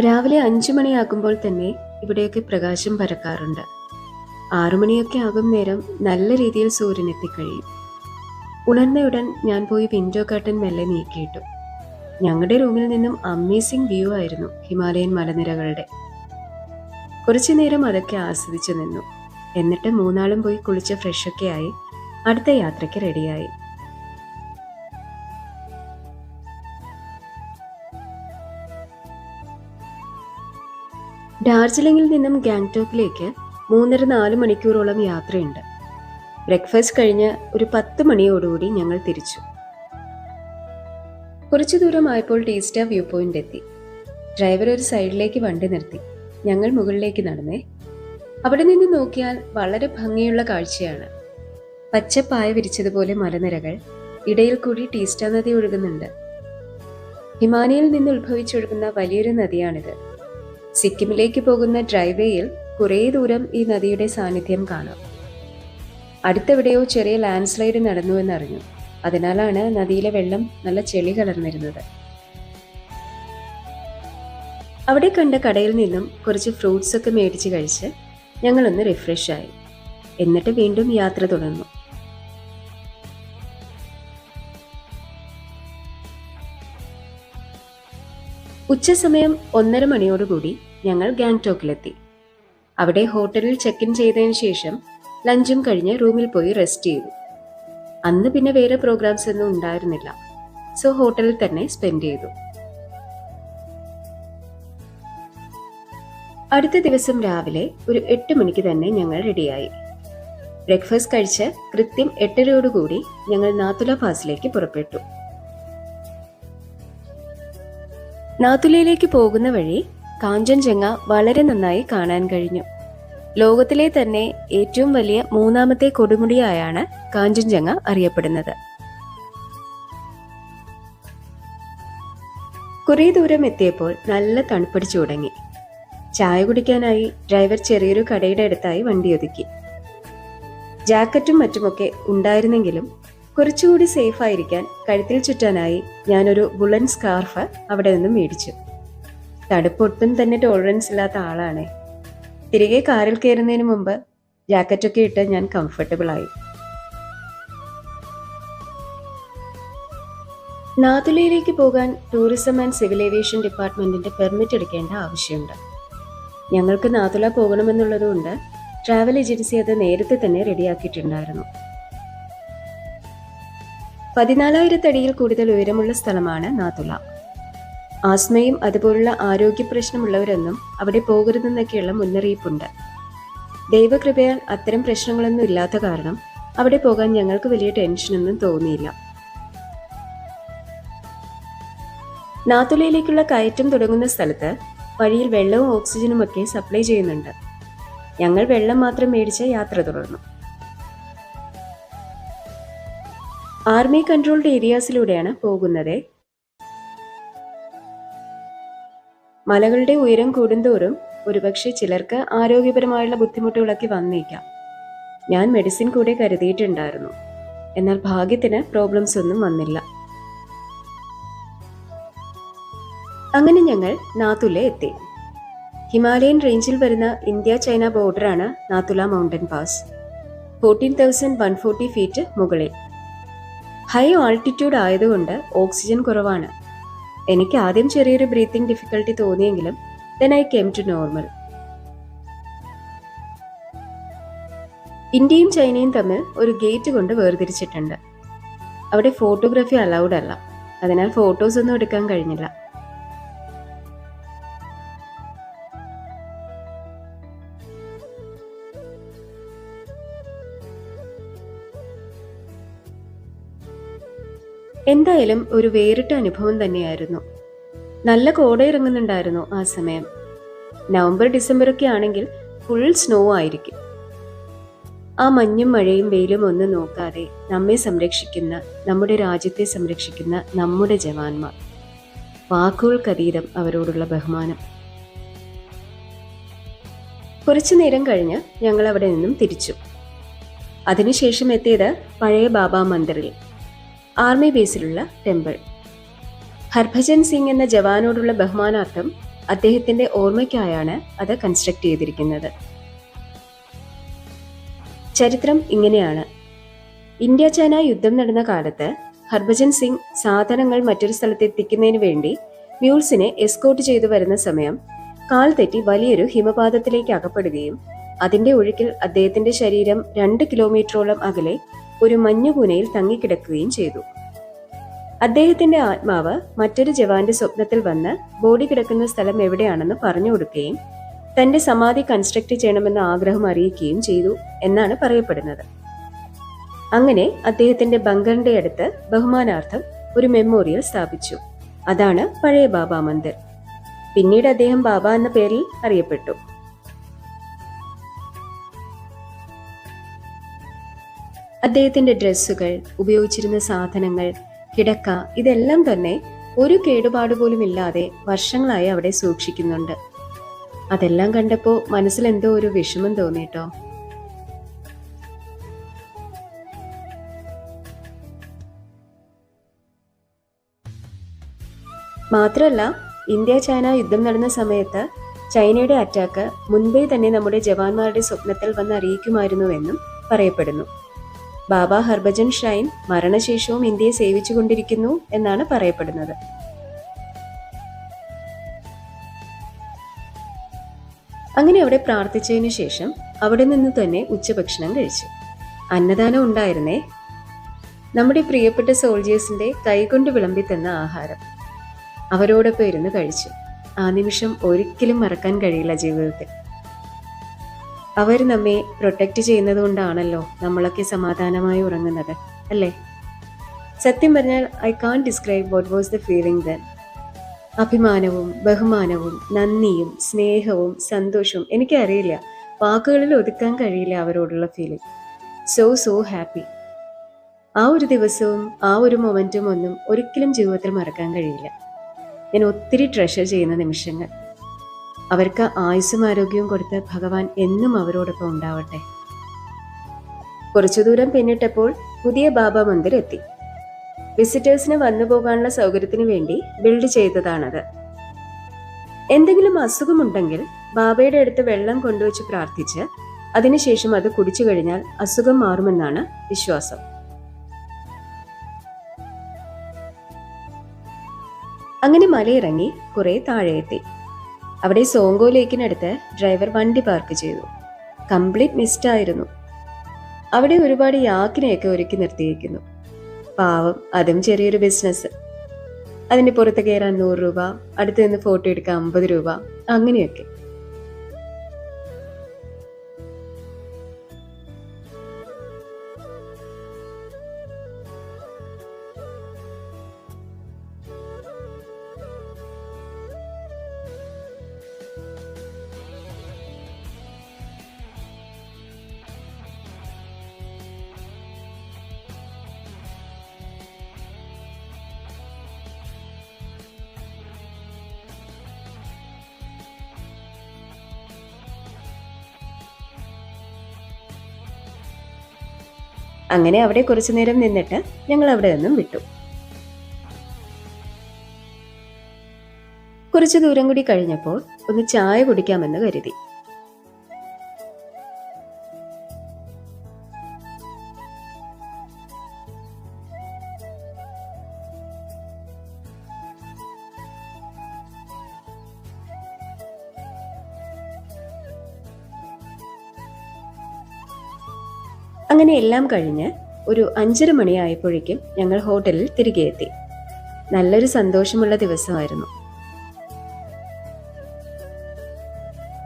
രാവിലെ അഞ്ചു മണിയാകുമ്പോൾ തന്നെ ഇവിടെയൊക്കെ പ്രകാശം പരക്കാറുണ്ട്. ആറുമണിയൊക്കെ ആകും നേരം നല്ല രീതിയിൽ സൂര്യൻ എത്തിക്കഴിയും. ഉണർന്നയുടൻ ഞാൻ പോയി വിൻഡോ കർട്ടൻ മെല്ലെ നീക്കിയിട്ടു. ഞങ്ങളുടെ റൂമിൽ നിന്നും അമേസിംഗ് വ്യൂ ആയിരുന്നു ഹിമാലയൻ മലനിരകളുടെ. കുറച്ചു നേരം അതൊക്കെ ആസ്വദിച്ചു നിന്നു. എന്നിട്ട് മൂന്നാളും പോയി കുളിച്ച് ഫ്രഷൊക്കെ ആയി അടുത്ത യാത്രയ്ക്ക് റെഡിയായി ഡാർജിലിംഗിൽ നിന്നും ഗാങ്ടോക്കിലേക്ക് മൂന്നര നാല് മണിക്കൂറോളം യാത്രയുണ്ട്. ബ്രേക്ക്ഫാസ്റ്റ് കഴിഞ്ഞ് ഒരു പത്ത് മണിയോടുകൂടി ഞങ്ങൾ തിരിച്ചു. കുറച്ചു ദൂരമായപ്പോൾ ടീസ്റ്റ വ്യൂ പോയിന്റ് എത്തി. ഡ്രൈവർ ഒരു സൈഡിലേക്ക് വണ്ടി നിർത്തി. ഞങ്ങൾ മുകളിലേക്ക് നടന്നേ. അവിടെ നിന്ന് നോക്കിയാൽ വളരെ ഭംഗിയുള്ള കാഴ്ചയാണ്. പച്ചപ്പായ വിരിച്ചതുപോലെ മലനിരകൾ. ഇടയിൽ കൂടി ടീസ്റ്റ നദി ഒഴുകുന്നുണ്ട്. ഹിമാനിയിൽ നിന്ന് ഉത്ഭവിച്ചൊഴുകുന്ന വലിയൊരു നദിയാണിത്. സിക്കിമിലേക്ക് പോകുന്ന ഡ്രൈവേയിൽ കുറേ ദൂരം ഈ നദിയുടെ സാന്നിധ്യം കാണാം. അടുത്തെവിടെയോ ചെറിയ ലാൻഡ് സ്ലൈഡ് നടന്നു എന്നറിഞ്ഞു. അതിനാലാണ് നദിയിലെ വെള്ളം നല്ല ചെളി കലർന്നിരുന്നത്. അവിടെ കണ്ട കടയിൽ നിന്നും കുറച്ച് ഫ്രൂട്ട്സ് ഒക്കെ മേടിച്ച് കഴിച്ച് ഞങ്ങളൊന്ന് റിഫ്രഷ് ആയി. എന്നിട്ട് വീണ്ടും യാത്ര തുടർന്നു. ഉച്ചസമയം ഒന്നര മണിയോടുകൂടി ഞങ്ങൾ ഗാങ്ടോക്കിലെത്തി അവിടെ ഹോട്ടലിൽ ചെക്ക് ഇൻ ചെയ്തതിന് ശേഷം ലഞ്ചും കഴിഞ്ഞ് റൂമിൽ പോയി റെസ്റ്റ് ചെയ്തു. അന്ന് പിന്നെ വേറെ പ്രോഗ്രാംസ് ഒന്നും ഉണ്ടായിരുന്നില്ല. സോ ഹോട്ടലിൽ തന്നെ സ്പെൻഡ് ചെയ്തു. അടുത്ത ദിവസം രാവിലെ ഒരു എട്ട് മണിക്ക് തന്നെ ഞങ്ങൾ റെഡിയായി ബ്രേക്ക്ഫാസ്റ്റ് കഴിച്ച് കൃത്യം എട്ടരയോടുകൂടി ഞങ്ങൾ നാത്തുല പാസിലേക്ക് പുറപ്പെട്ടു. നാത്തുലയിലേക്ക് പോകുന്ന വഴി കാഞ്ചൻജംഗ വളരെ നന്നായി കാണാൻ കഴിഞ്ഞു. ലോകത്തിലെ തന്നെ ഏറ്റവും വലിയ മൂന്നാമത്തെ കൊടുമുടിയായാണ് കാഞ്ചൻജംഗ അറിയപ്പെടുന്നത്. കുറേ ദൂരം എത്തിയപ്പോൾ നല്ല തണുപ്പടിച്ചു തുടങ്ങി ചായ കുടിക്കാനായി ഡ്രൈവർ ചെറിയൊരു കടയുടെ അടുത്തായി വണ്ടി ഒതുക്കി. ജാക്കറ്റും മറ്റുമൊക്കെ ഉണ്ടായിരുന്നെങ്കിലും കുറച്ചുകൂടി സേഫ് ആയിരിക്കാൻ കഴുത്തിൽ ചുറ്റാനായി ഞാനൊരു വുളൻ സ്കാർഫ് അവിടെ നിന്നും മേടിച്ചു. തടുപ്പൊട്ടും തന്നെ ടോളറൻസ് ഇല്ലാത്ത ആളാണ്. തിരികെ കാറിൽ കയറുന്നതിന് മുമ്പ് ജാക്കറ്റൊക്കെ ഇട്ട് ഞാൻ കംഫർട്ടബിളായി നാതുലയിലേക്ക് പോകാൻ ടൂറിസം ആൻഡ് സിവിൽ ഏവിയേഷൻ ഡിപ്പാർട്ട്മെന്റിന്റെ പെർമിറ്റ് എടുക്കേണ്ട ആവശ്യമുണ്ട്. ഞങ്ങൾക്ക് നാതുല പോകണമെന്നുള്ളതുകൊണ്ട് ട്രാവൽ ഏജൻസി അത് നേരത്തെ തന്നെ റെഡിയാക്കിയിട്ടുണ്ടായിരുന്നു പതിനാലായിരത്തടിയിൽ കൂടുതൽ ഉയരമുള്ള സ്ഥലമാണ് നാതുല. ആസ്മയും അതുപോലുള്ള ആരോഗ്യ പ്രശ്നമുള്ളവരൊന്നും അവിടെ പോകരുതെന്നൊക്കെയുള്ള മുന്നറിയിപ്പുണ്ട്. ദൈവകൃപയാൽ അത്തരം പ്രശ്നങ്ങളൊന്നും ഇല്ലാത്ത കാരണം അവിടെ പോകാൻ ഞങ്ങൾക്ക് വലിയ ടെൻഷനൊന്നും തോന്നിയില്ല. നാത്തുലയിലേക്കുള്ള കയറ്റം തുടങ്ങുന്ന സ്ഥലത്ത് വഴിയിൽ വെള്ളവും ഓക്സിജനും ഒക്കെ സപ്ലൈ ചെയ്യുന്നുണ്ട്. ഞങ്ങൾ വെള്ളം മാത്രം മേടിച്ച് യാത്ര തുടർന്നു. ആർമി കൺട്രോൾഡ് ഏരിയാസിലൂടെയാണ് പോകുന്നത്. മലകളുടെ ഉയരം കൂടുന്തോറും ഒരുപക്ഷെ ചിലർക്ക് ആരോഗ്യപരമായുള്ള ബുദ്ധിമുട്ടുകളൊക്കെ വന്നേക്കാം. ഞാൻ മെഡിസിൻ കൂടെ കരുതിയിട്ടുണ്ടായിരുന്നു. എന്നാൽ ഭാഗ്യത്തിന് പ്രോബ്ലംസ് ഒന്നും വന്നില്ല. അങ്ങനെ ഞങ്ങൾ നാത്തുല എത്തി. ഹിമാലയൻ റേഞ്ചിൽ വരുന്ന India China ബോർഡറാണ് Nathula mountain pass fourteen thousand one forty feet മുകളിൽ. ഹൈ ആൾട്ടിറ്റ്യൂഡ് ആയതുകൊണ്ട് ഓക്സിജൻ കുറവാണ്. എനിക്ക് ആദ്യം ചെറിയൊരു breathing difficulty തോന്നിയെങ്കിലും then I came to normal ഇന്ത്യയും ചൈനയും തമ്മിൽ ഒരു ഗേറ്റ് കൊണ്ട് വേർതിരിച്ചിട്ടുണ്ട്. അവിടെ ഫോട്ടോഗ്രാഫി അലൗഡ് അല്ല. അതിനാൽ ഫോട്ടോസ് ഒന്നും എടുക്കാൻ കഴിഞ്ഞില്ല. എന്തായാലും ഒരു വേറിട്ട അനുഭവം തന്നെയായിരുന്നു. നല്ല കോട ഇറങ്ങുന്നുണ്ടായിരുന്നു ആ സമയം. നവംബർ ഡിസംബർ ഒക്കെ ആണെങ്കിൽ ഫുൾ സ്നോ ആയിരിക്കും. ആ മഞ്ഞും മഴയും വെയിലും ഒന്നും നോക്കാതെ നമ്മെ സംരക്ഷിക്കുന്ന നമ്മുടെ രാജ്യത്തെ സംരക്ഷിക്കുന്ന നമ്മുടെ ജവാന്മാർ. വാക്കുകൾക്കതീതം അവരോടുള്ള ബഹുമാനം. കുറച്ചു നേരം കഴിഞ്ഞ് ഞങ്ങൾ അവിടെ നിന്നും തിരിച്ചു. അതിനുശേഷം എത്തിയത് പഴയ ബാബാ മന്ദിറിൽ. ആർമി ബേസിലുള്ള ടെമ്പിൾ. ഹർഭജൻ സിംഗ് എന്ന ജവാനോടുള്ള ബഹുമാനാർത്ഥം അദ്ദേഹത്തിന്റെ ഓർമ്മയ്ക്കായാണ് അത് കൺസ്ട്രക്ട് ചെയ്തിരിക്കുന്നത്. ചരിത്രം ഇങ്ങനെയാണ്. ഇന്ത്യ ചൈന യുദ്ധം നടന്ന കാലത്ത് ഹർഭജൻ സിംഗ് സാധനങ്ങൾ മറ്റൊരു സ്ഥലത്ത് എത്തിക്കുന്നതിന് വേണ്ടി മ്യൂൾസിനെ എസ്കോട്ട് ചെയ്തു വരുന്ന സമയം കാൽ തെറ്റി വലിയൊരു ഹിമപാതത്തിലേക്ക് അകപ്പെടുകയും അതിന്റെ ഒഴുക്കിൽ അദ്ദേഹത്തിന്റെ ശരീരം രണ്ട് കിലോമീറ്ററോളം അകലെ ഒരു മഞ്ഞുകൂനയിൽ തങ്ങിക്കിടക്കുകയും ചെയ്തു. അദ്ദേഹത്തിന്റെ ആത്മാവ് മറ്റൊരു ജവാന്റെ സ്വപ്നത്തിൽ വന്ന് ബോഡി കിടക്കുന്ന സ്ഥലം എവിടെയാണെന്ന് പറഞ്ഞു കൊടുക്കുകയും തന്റെ സമാധി കൺസ്ട്രക്ട് ചെയ്യണമെന്ന ആഗ്രഹം അറിയിക്കുകയും ചെയ്തു എന്നാണ് പറയപ്പെടുന്നത്. അങ്ങനെ അദ്ദേഹത്തിന്റെ ബങ്കറിന്റെ അടുത്ത് ബഹുമാനാർത്ഥം ഒരു മെമ്മോറിയൽ സ്ഥാപിച്ചു. അതാണ് പഴയ ബാബാ മന്ദിർ. പിന്നീട് അദ്ദേഹം ബാബ എന്ന പേരിൽ അറിയപ്പെട്ടു. അദ്ദേഹത്തിന്റെ ഡ്രസ്സുകൾ ഉപയോഗിച്ചിരുന്ന സാധനങ്ങൾ കിടക്ക ഇതെല്ലാം തന്നെ ഒരു കേടുപാട് പോലും ഇല്ലാതെ വർഷങ്ങളായി അവിടെ സൂക്ഷിക്കുന്നുണ്ട്. അതെല്ലാം കണ്ടപ്പോ മനസ്സിൽ എന്തോ ഒരു വിഷമം തോന്നിട്ടോ? മാത്രമല്ല ഇന്ത്യ ചൈന യുദ്ധം നടന്ന സമയത്ത് ചൈനയുടെ അറ്റാക്ക് മുൻപേ തന്നെ നമ്മുടെ ജവാന്മാരുടെ സ്വപ്നത്തിൽ വന്ന് അറിയിക്കുമായിരുന്നുവെന്നും പറയപ്പെടുന്നു. ബാബ ഹർഭജൻ ഷൈൻ മരണശേഷവും ഇന്ത്യയെ സേവിച്ചുകൊണ്ടിരിക്കുന്നു എന്നാണ് പറയപ്പെടുന്നത്. അങ്ങനെ അവിടെ പ്രാർത്ഥിച്ചതിനു ശേഷം അവിടെ നിന്ന് തന്നെ ഉച്ചഭക്ഷണം കഴിച്ചു. അന്നദാനം ഉണ്ടായിരുന്നേ നമ്മുടെ പ്രിയപ്പെട്ട സോൾജിയേഴ്സിന്റെ കൈകൊണ്ട് വിളമ്പി തന്ന ആഹാരം. അവരോടൊപ്പം ഇരുന്ന് കഴിച്ചു. ആ നിമിഷം ഒരിക്കലും മറക്കാൻ കഴിയില്ല ജീവിതത്തിൽ. അവർ നമ്മെ പ്രൊട്ടക്റ്റ് ചെയ്യുന്നത് കൊണ്ടാണല്ലോ നമ്മളൊക്കെ സമാധാനമായി ഉറങ്ങുന്നത് അല്ലേ? സത്യം പറഞ്ഞാൽ I can't describe what was the feeling then അഭിമാനവും ബഹുമാനവും നന്ദിയും സ്നേഹവും സന്തോഷവും എനിക്കറിയില്ല. വാക്കുകളിൽ ഒതുക്കാൻ കഴിയില്ല അവരോടുള്ള ഫീലിംഗ് സോ സോ ഹാപ്പി ആ ഒരു ദിവസവും ആ ഒരു മൊമെന്റും ഒന്നും ഒരിക്കലും ജീവിതത്തിൽ മറക്കാൻ കഴിയില്ല. ഞാൻ ഒത്തിരി ട്രഷർ ചെയ്യുന്ന നിമിഷങ്ങൾ. അവർക്ക് ആയുസ്സും ആരോഗ്യവും കൊടുത്ത് ഭഗവാൻ എന്നും അവരോടൊപ്പം ഉണ്ടാവട്ടെ. കുറച്ചു ദൂരം പിന്നിട്ടപ്പോൾ പുതിയ ബാബ മന്ദിർ എത്തി. വിസിറ്റേഴ്സിന് വന്നു പോകാനുള്ള സൗകര്യത്തിന് വേണ്ടി ബിൽഡ് ചെയ്തതാണത്. എന്തെങ്കിലും അസുഖമുണ്ടെങ്കിൽ ബാബയുടെ അടുത്ത് വെള്ളം കൊണ്ടുവച്ച് പ്രാർത്ഥിച്ച് അതിനുശേഷം അത് കുടിച്ചു കഴിഞ്ഞാൽ അസുഖം മാറുമെന്നാണ് വിശ്വാസം. അങ്ങനെ മലയിറങ്ങി കുറെ താഴെ എത്തി. അവിടെ സോങ്കോ ലേക്കിനടുത്ത് ഡ്രൈവർ വണ്ടി പാർക്ക് ചെയ്തു. കംപ്ലീറ്റ് മിസ്റ്റ് ആയിരുന്നു അവിടെ ഒരുപാട് യാക്കിനെയൊക്കെ ഒരുക്കി നിർത്തിയിരിക്കുന്നു. പാവം അതും ചെറിയൊരു ബിസിനസ് അതിന്റെ പുറത്ത് കയറാൻ നൂറ് രൂപ അടുത്ത് നിന്ന് ഫോട്ടോ എടുക്കാൻ അമ്പത് രൂപ അങ്ങനെയൊക്കെ. അങ്ങനെ അവിടെ കുറച്ചു നേരം നിന്നിട്ട് ഞങ്ങൾ അവിടെ നിന്നും വിട്ടു. കുറച്ച് ദൂരം കൂടി കഴിഞ്ഞപ്പോൾ ഒന്ന് ചായ കുടിക്കാമെന്ന് കരുതി. അങ്ങനെ എല്ലാം കഴിഞ്ഞ് ഒരു അഞ്ചര മണിയായപ്പോഴേക്കും ഞങ്ങൾ ഹോട്ടലിൽ തിരികെ എത്തി. നല്ലൊരു സന്തോഷമുള്ള ദിവസമായിരുന്നു.